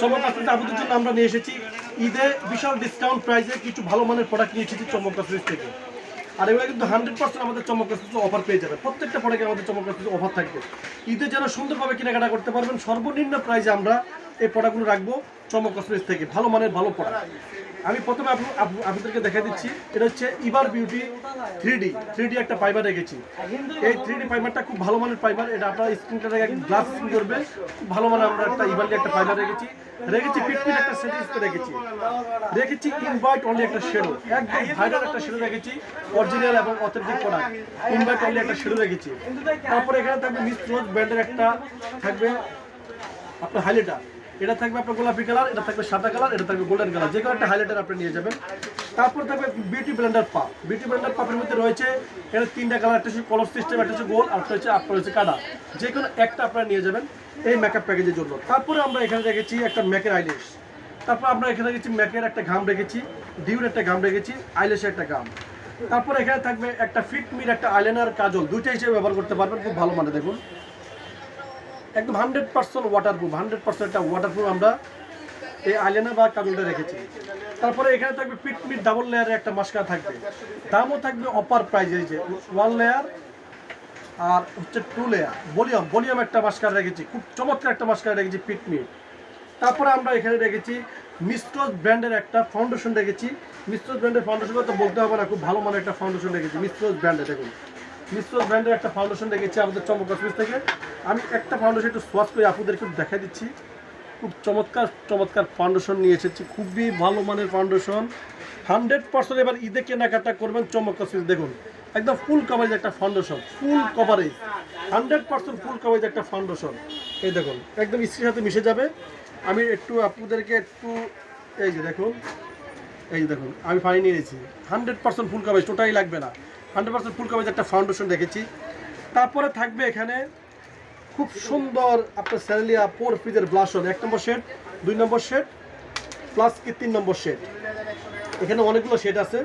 চমক আমরা নিয়ে এসেছি। ঈদে বিশাল ডিসকাউন্ট প্রাইসে কিছু ভালো মানের প্রোডাক্ট নিয়ে এসেছি চমক থেকে। আর এগুলো কিন্তু হান্ড্রেড পার্সেন্ট আমাদের চমক কাস্টমার অফার পেয়ে যাবে। প্রত্যেকটা প্রোডাক্টে আমাদের চমক অফার থাকবে। ঈদে যেন সুন্দরভাবে কেনাকাটা করতে পারবেন, সর্বনিম্ন প্রাইসে আমরা এই প্রোডাক্টগুলো রাখব চমক কাস্টমার থেকে। ভালো মানের, ভালো প্রোডাক্ট আমি প্রথমে আপনি- আপনি- আপনাদেরকে দেখা দিচ্ছি। এটা হচ্ছে ever beauty three D three D একটা ফাইবার রেখেছি। এই থ্রি ডি ফাইবারটা খুব ভালো মানের ফাইবার এটা আপনার স্ক্রিনটা গ্লাস স্ক্রিন করবে। খুব ভালো মানের আমরা একটা ইবারলি একটা ফাইবার রেখেছি। রেখেছি পিটপিট একটা রেখেছি। রেখেছি ইনভাইট অনলি একটা শেডো একদম ভাইরাল একটা শেডো রেখেছি। অরিজিনাল এবং অথেন্টিক প্রোডাক্ট ইনভাইট অনলি একটা শেডো রেখেছি। তারপরে এখানে থাকবে মিস ব্র্যান্ডের একটা থাকবে আপনার হাইলাইটার এটা থাকবে আপনার গোলাপি কালার, এটা থাকবে সাদা কালার, এটা থাকবে গোল্ডেন কালার। যে কোনো একটা হাইলাইটার আপনি নিয়ে যাবেন। তারপর থাকবে beauty blender puff beauty blender পাপের মধ্যে রয়েছে এখানে তিনটা কালার একটা হচ্ছে কলর সিস্টেম একটা হচ্ছে গোল আর হচ্ছে আপনার হচ্ছে কাটা। যে কোনো একটা আপনারা নিয়ে যাবেন এই মেকআপ প্যাকেজের জন্য। তারপরে আমরা এখানে রেখেছি একটা ম্যাকের আইলিশ তারপর আমরা এখানে রেখেছি ম্যাকের একটা ঘাম রেখেছি ডিউর একটা ঘাম রেখেছি আইলেশের একটা ঘাম তারপর এখানে থাকবে একটা ফিটমির একটা আইলাইনার কাজল। দুইটা হিসেবে ব্যবহার করতে পারবেন, খুব ভালো মানে দেখুন। একদম hundred percent waterproof hundred percent একটা ওয়াটারপ্রুফ আমরা এই আইলাইনার বা কাজলটা রেখেছি। তারপরে এখানে থাকবে পিটমিট ডাবল লেয়ারের একটা মাস্কারা থাকবে। দামও থাকবে অপার প্রাইস এই যে ওয়ান লেয়ার আর হচ্ছে টু লেয়ার ভলিউম ভলিউম একটা মাস্কার রেখেছি, খুব চমৎকার একটা মাস্কার রেখেছি পিটমিট তারপরে আমরা এখানে রেখেছি মিস্ট্রোজ ব্র্যান্ডের একটা ফাউন্ডেশন রেখেছি। মিস্ট্রোজ ব্র্যান্ডের ফাউন্ডেশন তো বলতে হবে না, খুব ভালো মানের একটা ফাউন্ডেশন রেখেছি মিস্ট্রোজ ব্র্যান্ডে দেখুন। মিস্ট্রোজ ব্র্যান্ডের একটা ফাউন্ডেশন রেখেছি আমাদের চমক অফিস থেকে। আমি একটা ফাউন্ডেশন একটু সোয়াচ করে আপনাদেরকে দেখাই দিচ্ছি। খুব চমৎকার চমৎকার ফাউন্ডেশন নিয়ে এসেছি। খুবই ভালো মানের ফাউন্ডেশন হান্ড্রেড পার্সেন্ট এবার ঈদে কেনাকাটা করবেন চমক অফিস দেখুন। একদম ফুল কভারেজ একটা foundation full coverage hundred percent full coverage একটা ফাউন্ডেশন এই দেখুন, একদম স্ত্রীর সাথে মিশে যাবে। আমি একটু আপনাদেরকে একটু, এই যে দেখুন, এই যে দেখুন, আমি পানি নিয়েছি। Hundred percent full coverage totally লাগবে না। হান্ড্রেড পার্সেন্ট ফুল কভারেজ একটা ফাউন্ডেশন রেখেছি তারপরে থাকবে এখানে খুব সুন্দর আপনার স্যারেলিয়া পোর ফ্রিজের ব্লাশন এক নম্বর শেড দুই নম্বর শেড প্লাস কি তিন নম্বর শেড এখানে অনেকগুলো শেড আছে।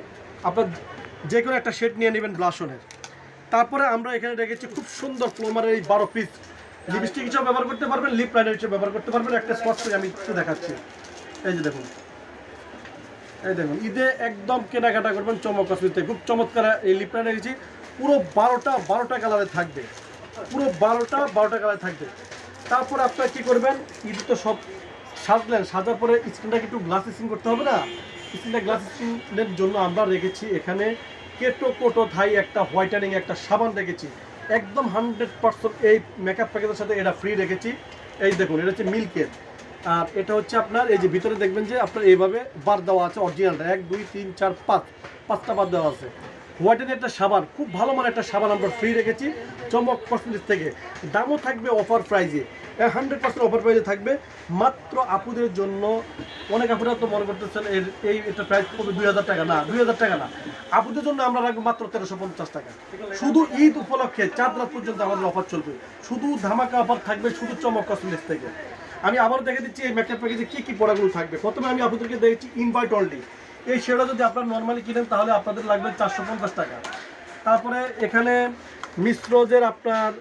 আপনার যে কোনো একটা শেড নিয়ে নেবেন ব্লাশনের তারপরে আমরা এখানে রেখেছি খুব সুন্দর প্লোমারের এই বারো পিস লিপস্টিক হিসেবে ব্যবহার করতে পারবেন লিপ লাইনার হিসেবে ব্যবহার করতে পারবেন। একটা স্পট করে আমি একটু দেখাচ্ছি। এই যে দেখুন। এই দেখুন, ঈদে একদম কেনাকাটা করবেন চমক অসুবিধা খুব চমৎকার এই লিপ লাইনার রেখেছি পুরো বারোটা বারোটা কালারে থাকবে। পুরো বারোটা বারোটা কালারে থাকবে। তারপর আপনারা কী করবেন? ঈদ তো সব সাজলেন। সাজার পরে স্ক্রিনটাকে একটু গ্লাস স্ক্রিন করতে হবে না? স্ক্রিনটা গ্লাস স্ক্রিনের জন্য আমরা রেখেছি এখানে কেটো কোটো থাই একটা হোয়াইটানিং একটা সাবান রেখেছি। একদম হান্ড্রেড পার্সেন্ট এই মেকআপ প্যাকেজের সাথে এটা ফ্রি রেখেছি। এই দেখুন, এটা হচ্ছে মিল্কের আর এটা হচ্ছে আপনার, এই যে ভিতরে দেখবেন যে আপনার এইভাবে বার দেওয়া আছে অরিজিনালটা এক, দুই, তিন, চার, পাঁচ, পাঁচটা বার দেওয়া আছে। হোয়াইটের একটা সাবান, খুব ভালো মানের একটা সাবান আমরা ফ্রি রেখেছি চমক কসমেটিক্স থেকে। দামও থাকবে অফার প্রাইজে হান্ড্রেড পার্সেন্ট অফার প্রাইজে থাকবে। মাত্র আপুদের জন্য, অনেক আপুরা তো মনে করতেছেন এর, এই, এটা প্রাইস কমবে দুই হাজার টাকা। না, দুই হাজার টাকা না। আপুদের জন্য আমরা রাখব মাত্র তেরোশো পঞ্চাশ টাকা। শুধু ঈদ উপলক্ষে চার রাত পর্যন্ত আমাদের অফার চলবে। শুধু ধামাকা অফার থাকবে, শুধু চমক কসমেটিক্স থেকে। আমি আবার দেখে দিচ্ছি এই মেকআপ প্যাকেজে কী কী প্রোডাক্টগুলো থাকবে। প্রথমে আমি আপনাদেরকে দেখেছি ইনভাইট অনলি এই শেডা যদি আপনারা নর্মালি কিনেন, তাহলে আপনাদের লাগবে চারশো পঞ্চাশ টাকা। তারপরে এখানে মিশ্রজের আপনার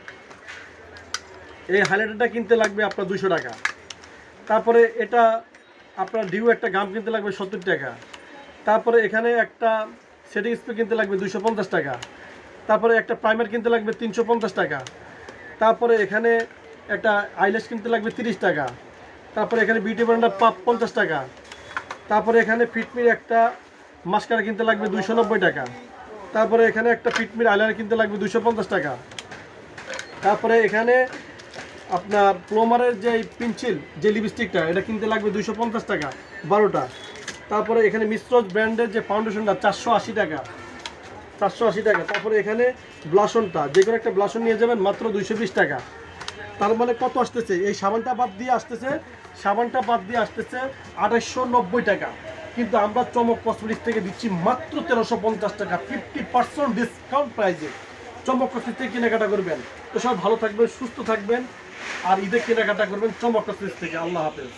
এই হাইলাইটারটা কিনতে লাগবে আপনার দুশো টাকা। তারপরে এটা আপনার ডিউ একটা গাম কিনতে লাগবে সত্তর টাকা। তারপরে এখানে একটা সেটিং স্প্রে কিনতে লাগবে দুশো পঞ্চাশ টাকা। তারপরে একটা প্রাইমার কিনতে লাগবে তিনশো পঞ্চাশ টাকা। তারপরে এখানে একটা আইল্যাশ কিনতে লাগবে তিরিশ টাকা। তারপরে এখানে বিউটি ব্র্যান্ডার পাপ পঞ্চাশ টাকা। তারপরে এখানে ফিটমির একটা মাস্কারা কিনতে লাগবে দুইশো নব্বই টাকা। তারপরে এখানে একটা ফিটমির আইলাইনার কিনতে লাগবে দুশো টাকা। তারপরে এখানে আপনার প্লোমারের যে পেন্সিল যে লিপস্টিকটা এটা কিনতে লাগবে দুশো টাকা, বারোটা। তারপরে এখানে মিশ্রজ ব্র্যান্ডের যে ফাউন্ডেশনটা চারশো আশি টাকা। চারশো আশি টাকা। তারপরে এখানে ব্লাসনটা যে কোনো একটা ব্লাসন নিয়ে যাবেন মাত্র দুইশো বিশ টাকা। তার মানে কত আসতেছে? এই সাবানটা বাদ দিয়ে আসতেছে, সাবানটা বাদ দিয়ে আসতেছে আঠাশশো নব্বই টাকা। কিন্তু আমরা চমক কসমেটিক্স থেকে দিচ্ছি মাত্র তেরোশো পঞ্চাশ টাকা, ফিফটি পার্সেন্ট ডিসকাউন্ট প্রাইজে চমক কসমেটিক্স থেকে কেনাকাটা করবেন। তো সব ভালো থাকবেন, সুস্থ থাকবেন, আর ঈদে কেনাকাটা করবেন চমক কসমেটিক্স থেকে। আল্লাহ হাফেজ।